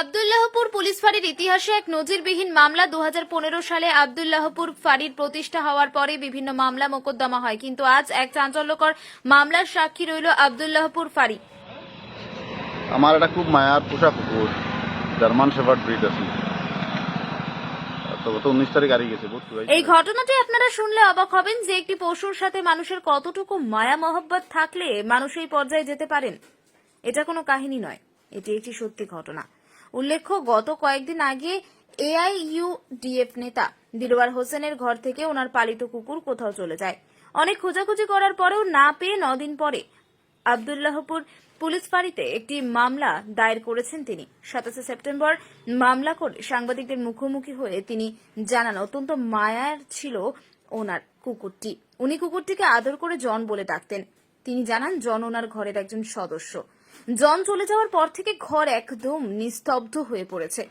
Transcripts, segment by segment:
Abdullahpur police ফাঁড়ির ইতিহাসে এক নজিরবিহীন মামলা দু হাজার পনেরো সালে আবদুল্লাহপুর ফাঁড়ির প্রতিষ্ঠা হওয়ার পরে বিভিন্ন মামলা মোকদ্দমা হয়। কিন্তু আজ এক চাঞ্চল্যকর মামলার সাক্ষী রইল আবদুল্লাহপুর ফাঁড়ি। আমার এটা খুব মায়ার পোষা কুকুর জার্মান শেফার্ড ব্রিড আছে। এই ঘটনাটি আপনারা শুনলে অবাক হবেন যে একটি পশুর সাথে মানুষের কতটুকু মায়া মহব্বত থাকলে মানুষ এই পর্যায়ে যেতে পারেন। এটা কোনো কাহিনী নয় এটি একটি সত্যি ঘটনা। উল্লেখ্য, গত কয়েকদিন আগে এআইইউডিএফ নেতা দিলওয়ার হোসেনের ঘর থেকে ওনার পালিত কুকুর কোথাও চলে যায়। অনেক খোঁজাখুঁজি করার পরেও না পেয়ে নদিন পরে আবদুল্লাহপুর পুলিশ ফাঁড়িতে একটি মামলা দায়ের করেছেন তিনি। সাতাশে সেপ্টেম্বর মামলা করে সাংবাদিকদের মুখোমুখি হয়ে তিনি জানান, অত্যন্ত মায়ার ছিল ওনার কুকুরটি। উনি কুকুরটিকে আদর করে জন বলে ডাকতেন। তিনি জানান, জন ওনার ঘরের একজন সদস্য। জন চলে যাওয়ার পর থেকে ঘর একদম নিস্তব্ধ হয়ে পড়েছে।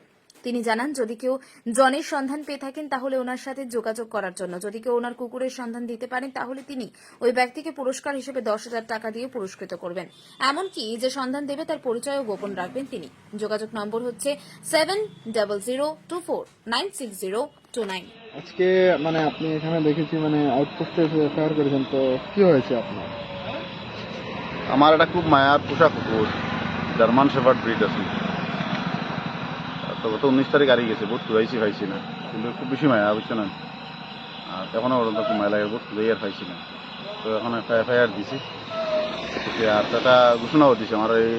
তিনি জানান, যদি কেউ জনের সন্ধান পেয়ে থাকেন, তাহলে ওনার সাথে যোগাযোগ করার জন্য। যদি কেউ ওনার কুকুরের সন্ধান দিতে পারেন, তাহলে তিনি ওই ব্যক্তিকে পুরস্কার হিসেবে দশ হাজার টাকা দিয়ে পুরস্কৃত করবেন। এমনকি যে সন্ধান দেবে, তার পরিচয়ও গোপন রাখবেন তিনি। যোগাযোগ নম্বর হচ্ছে seven double zero two four nine six zero two nine. আজকে মানে আপনি এখানে দেখেছি মানে আউটপোস্টে করেছেন, তো কি হয়েছে আপনার? আমার এটা খুব মায়ার পোষা কুকুর জার্মান শেফার্ড ব্রিড আছে। তো গত উনিশ তারিখ হারিয়ে গেছে বহুত চুরাইছি পাইছি না। কিন্তু খুব বেশি মায়া, বুঝছ না? আর এখনও পর্যন্ত খুব মায়া লাগে বহুত চুরাই আর পাইছি না। তো এখন একটা এফআইআর দিছি। আর একটা ঘোষণাও দিছে আমার এই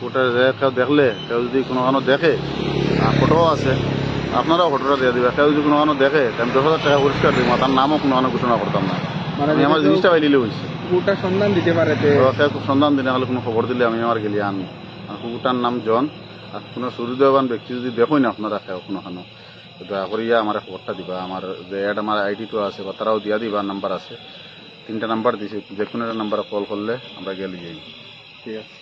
কোর্টে যে কেউ দেখলে, কেউ যদি কোনো কারণে দেখে ফটোও আছে, আপনারাও ফটোটা দিয়ে দিবে। কেউ যদি কোনো কারণে দেখে তো আমি দশ হাজার টাকা পরিষ্কার দিব, তার নামও কোনো কারণে ঘোষণা করতাম না। মানে আমি আমার জিনিসটা পাইলিলে হয়েছে কুকুরটার সন্ধান দিতে পারে তে। খুব সন্ধান দিনে হলে কোনো খবর দিলে আমি আমার গেলি আনি আর কুকুরটার নাম জন। আর কোনো সুবিধাবান ব্যক্তি যদি দেখোই না আপনারা কেউ কোনো খানো তো দয়া করিয়া আমার খবরটা দিবা। আমার যে অ্যাড আমার আইডিটো আছে বা তারাও দিয়া দিবা নাম্বার আছে। তিনটা নাম্বার দিছে যে কোনো একটা নাম্বারে কল করলে আমরা গেলে যাই। ঠিক আছে।